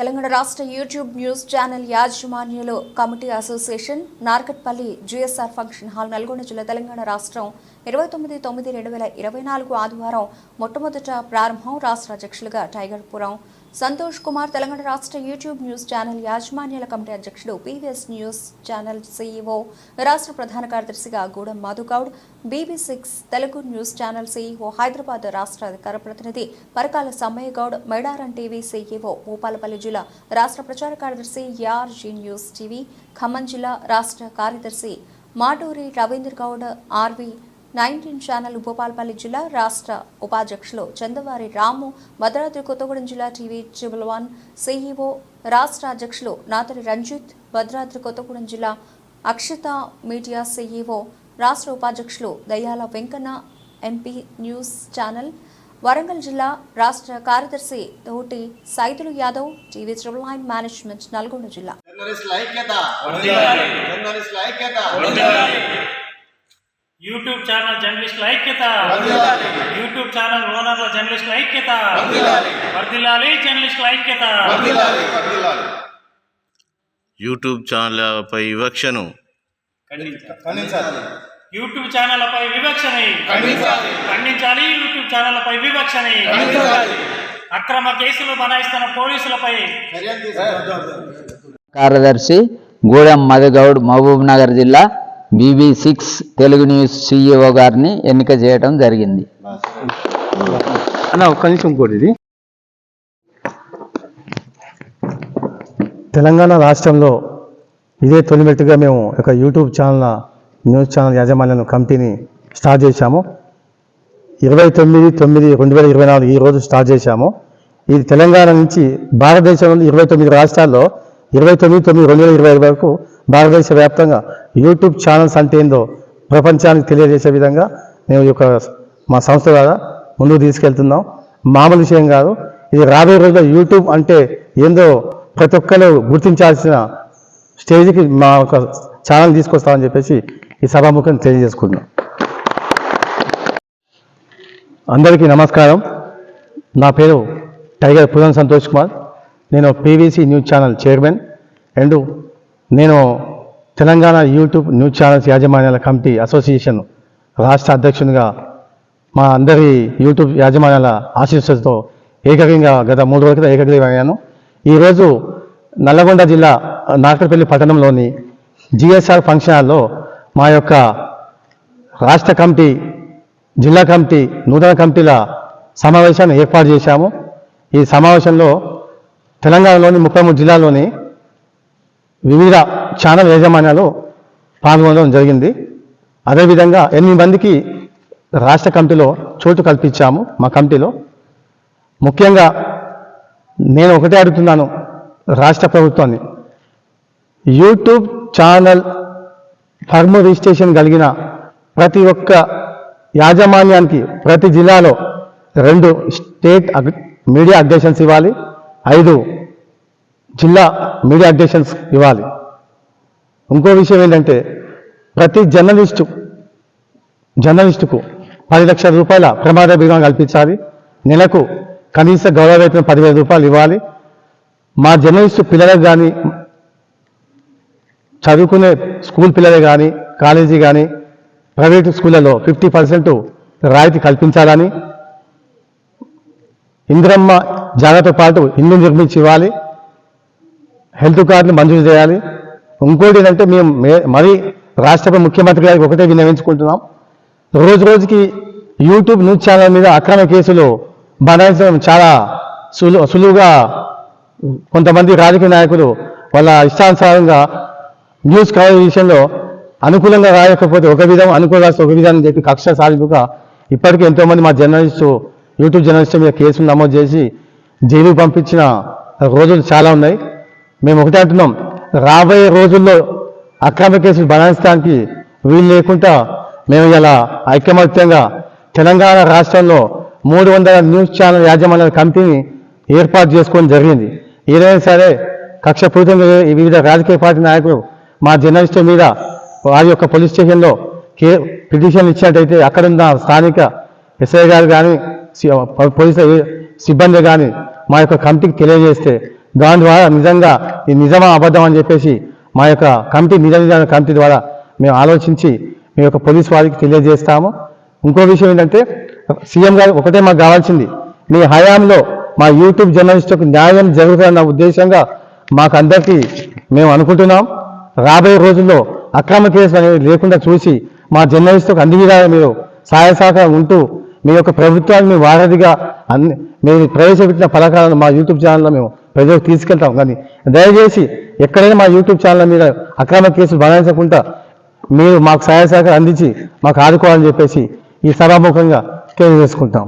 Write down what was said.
తెలంగాణ రాష్ట్ర YouTube news channel యాజమాన్యంలో committee association Narketpally GSR function hall Nalgonda జిల్లా తెలంగాణ రాష్ట్రం ఇరవై తొమ్మిది తొమ్మిది రెండు వేల ఇరవై నాలుగు ఆదివారం మొట్టమొదట ప్రారంభం రాష్ట్ర అధ్యక్షులుగా టైగర్ పురం. సంతోష్ కుమార్ తెలంగాణ రాష్ట్ర యూట్యూబ్ న్యూస్ ఛానల్ యాజమాన్యాల కమిటీ అధ్యక్షుడు పీవీఎస్ న్యూస్ ఛానల్ సీఈఓ రాష్ట్ర ప్రధాన కార్యదర్శిగా Gudem Madhu Goud BB six Telugu news channel CEO Hyderabad రాష్ట్ర అధికార ప్రతినిధి పరకాల సమ్మయ్య గౌడ్ మైడారం టీవీ సీఈఓ భూపాలపల్లి జిల్లా రాష్ట్ర ప్రచార కార్యదర్శి యార్జీ న్యూస్ టీవీ ఖమ్మం జిల్లా రాష్ట్ర కార్యదర్శి Maturi Ravindra Goud RV nineteen channel Bhupalpally జిల్లా రాష్ట్ర ఉపాధ్యక్షులు చందవారి రాము భద్రాద్రి కొత్తగూడెం జిల్లా టీవీ ట్రిబుల్ వన్ సీఈఓ రాష్ట్ర అధ్యక్షులు నాతరి రంజిత్ భద్రాద్రి కొత్తగూడెం జిల్లా అక్షిత మీడియా సీఈఓ రాష్ట్ర ఉపాధ్యక్షులు Dayyala Venkanna MP news channel Warangal జిల్లా రాష్ట్ర కార్యదర్శి Thoti Saidulu Yadav TV triple nine management Nalgonda జిల్లా జర్నలిస్టుల ఐక్యత జర్నలిస్టుల ఐక్యత యూట్యూబ్ ఛానల్ జర్నలిస్టుల ఐక్యత. యూట్యూబ్ ఛానల్ ఓనర్ల జర్నలిస్టుల ఐక్యత. వర్ధిల్లాలి. జర్నలిస్టుల ఐక్యత. యూట్యూబ్ ఛానళ్ళపై వివక్షను. యూట్యూబ్ ఛానళ్ళపై వివక్షని. ఖండించాలి. యూట్యూబ్ ఛానళ్ళపై వివక్షని. అక్రమ కేసులు బనాయిస్తున్న పోలీసులపై. కార్యదర్శి గూడెం మధుగౌడ్ మహబూబ్ నగర్ జిల్లా BB six Telugu news CEO గారిని ఎన్నిక చేయడం జరిగింది. తెలంగాణ రాష్ట్రంలో ఇదే తొలిమెట్టుగా మేము ఒక యూట్యూబ్ ఛానల్ న్యూస్ ఛానల్ యాజమాన్యం కమిటీని స్టార్ట్ చేశాము. ఇరవై తొమ్మిది తొమ్మిది రెండు వేల ఇరవై నాలుగు ఈ రోజు స్టార్ట్ చేశాము. ఇది తెలంగాణ నుంచి భారతదేశంలో ఇరవై తొమ్మిది రాష్ట్రాల్లో ఇరవై తొమ్మిది తొమ్మిది రెండు వేల ఇరవై వరకు భారతదేశ వ్యాప్తంగా యూట్యూబ్ ఛానల్స్ అంటే ఏందో ప్రపంచానికి తెలియజేసే విధంగా మేము ఈ యొక్క మా సంస్థ ద్వారా ముందుకు తీసుకెళ్తున్నాం. మామూలు విషయం కాదు. ఇది రాబోయే రోజుల్లో యూట్యూబ్ అంటే ఏందో ప్రతి ఒక్కరు గుర్తించాల్సిన స్టేజ్కి మా ఒక ఛానల్ తీసుకొస్తామని చెప్పేసి ఈ సభాముఖం తెలియజేసుకుంటున్నాం. అందరికీ నమస్కారం. నా పేరు టైగర్ పురం సంతోష్ కుమార్. నేను PVC news channel chairman and నేను తెలంగాణ యూట్యూబ్ న్యూస్ ఛానల్స్ యాజమాన్యాల కమిటీ అసోసియేషన్ రాష్ట్ర అధ్యక్షునిగా మా అందరి యూట్యూబ్ యాజమాన్యాల ఆశీస్సులతో ఏకగ్రీవంగా గత మూడు రోజుల క్రితం ఏకగ్రీవమయ్యాను ఈరోజు నల్లగొండ జిల్లా నార్కపల్లి పట్టణంలోని జిఎస్ఆర్ ఫంక్షన్ హాల్లో మా యొక్క రాష్ట్ర కమిటీ జిల్లా కమిటీ నూతన కమిటీల సమావేశాన్ని ఏర్పాటు చేశాము. ఈ సమావేశంలో తెలంగాణలోని ముప్పై మూడు జిల్లాలోని వివిధ ఛానల్ యాజమాన్యాలు పాల్గొనడం జరిగింది. అదేవిధంగా ఎనిమిది మందికి రాష్ట్ర కమిటీలో చోటు కల్పించాము మా కమిటీలో. ముఖ్యంగా నేను ఒకటే అడుగుతున్నాను రాష్ట్ర ప్రభుత్వాన్ని. యూట్యూబ్ ఛానల్ ఫర్మ్ రిజిస్ట్రేషన్ కలిగిన ప్రతి ఒక్క యాజమాన్యానికి ప్రతి జిల్లాలో రెండు స్టేట్ మీడియా అగ్రేషన్స్ ఇవ్వాలి ఐదు జిల్లా మీడియా అడ్డేషన్స్ ఇవ్వాలి. ఇంకో విషయం ఏంటంటే ప్రతి జర్నలిస్టు జర్నలిస్టుకు పది లక్షల రూపాయల ప్రమాద బీమా కల్పించాలి. నెలకు కనీస గౌరవ వేతనం పదివేల రూపాయలు ఇవ్వాలి. మా జర్నలిస్టు పిల్లలకు కానీ చదువుకునే స్కూల్ పిల్లలే కానీ కాలేజీ కానీ ప్రైవేట్ స్కూళ్ళలో ఫిఫ్టీ పర్సెంట్ రాయితీ కల్పించాలని ఇందిరమ్మ జాగ్రత్త పాటు ఇల్లు నిర్మించి ఇవ్వాలి. హెల్త్ కార్డుని మంజూరు చేయాలి. ఇంకోటి ఏంటంటే మేము మరి మరీ రాష్ట్ర ముఖ్యమంత్రి గారికి ఒకటే విన్నవించుకుంటున్నాం. రోజు రోజుకి యూట్యూబ్ న్యూస్ ఛానల్ మీద అక్రమ కేసులు బనాయించడం చాలా సులు సులువుగా కొంతమంది రాజకీయ నాయకులు వాళ్ళ ఇష్టానుసారంగా న్యూస్ కవరేజ్ విషయంలో అనుకూలంగా రాయకపోతే ఒక విధం అనుకూల రాస్తే ఒక విధానం చెప్పి కక్ష సాధింపుగా ఇప్పటికీ ఎంతోమంది మా జర్నలిస్టు యూట్యూబ్ జర్నలిస్టు మీద కేసులు నమోదు చేసి జైలుకు పంపించిన రోజులు చాలా ఉన్నాయి. మేము ఒకటే అంటున్నాం. రాబోయే రోజుల్లో అక్రమ కేసులు బలాయించడానికి వీలు లేకుండా మేము ఇలా ఐకమత్యంగా తెలంగాణ రాష్ట్రంలో మూడు వందల న్యూస్ ఛానల్ యాజమాన్య కమిటీని ఏర్పాటు చేసుకోవడం జరిగింది. ఏదైనా సరే కక్షపూరితంగా వివిధ రాజకీయ పార్టీ నాయకులు మా జర్నలిస్టుల మీద వారి యొక్క పోలీస్ స్టేషన్లో కే పిటిషన్ ఇచ్చినట్టయితే అక్కడున్న స్థానిక ఎస్ఐ గారు కానీ పోలీసు సిబ్బంది కానీ మా యొక్క కమిటీకి తెలియజేస్తే దాని ద్వారా నిజంగా ఈ నిజమా అబద్ధం అని చెప్పేసి మా యొక్క కమిటీ నిజ నిజాల కమిటీ ద్వారా మేము ఆలోచించి మీ యొక్క పోలీస్ వారికి తెలియజేస్తాము. ఇంకో విషయం ఏంటంటే సీఎం గారు ఒకటే మాకు కావాల్సింది. మీ హయాంలో మా యూట్యూబ్ జర్నలిస్టుకు న్యాయం జరుగుతుందన్న ఉద్దేశంగా మాకు అందరికీ మేము అనుకుంటున్నాం. రాబోయే రోజుల్లో అక్రమ కేసులు అనేవి లేకుండా చూసి మా జర్నలిస్టుకు అన్ని విధాలుగా మీరు సహాయ సహకారం ఉంటూ మీ యొక్క ప్రభుత్వాన్ని మీ వారధిగా అన్ని మీరు ప్రవేశపెట్టిన పథకాలను మా యూట్యూబ్ ఛానల్లో మేము ప్రజలకు తీసుకెళ్తాం. కానీ దయచేసి ఎక్కడైనా మా యూట్యూబ్ ఛానల్ మీద అక్రమ కేసులు బనాయించకుండా మీరు మాకు సహాయ సహకారం అందించి మాకు ఆదుకోవాలని చెప్పేసి ఈ సభాముఖంగా తెలియజేసుకుంటాం.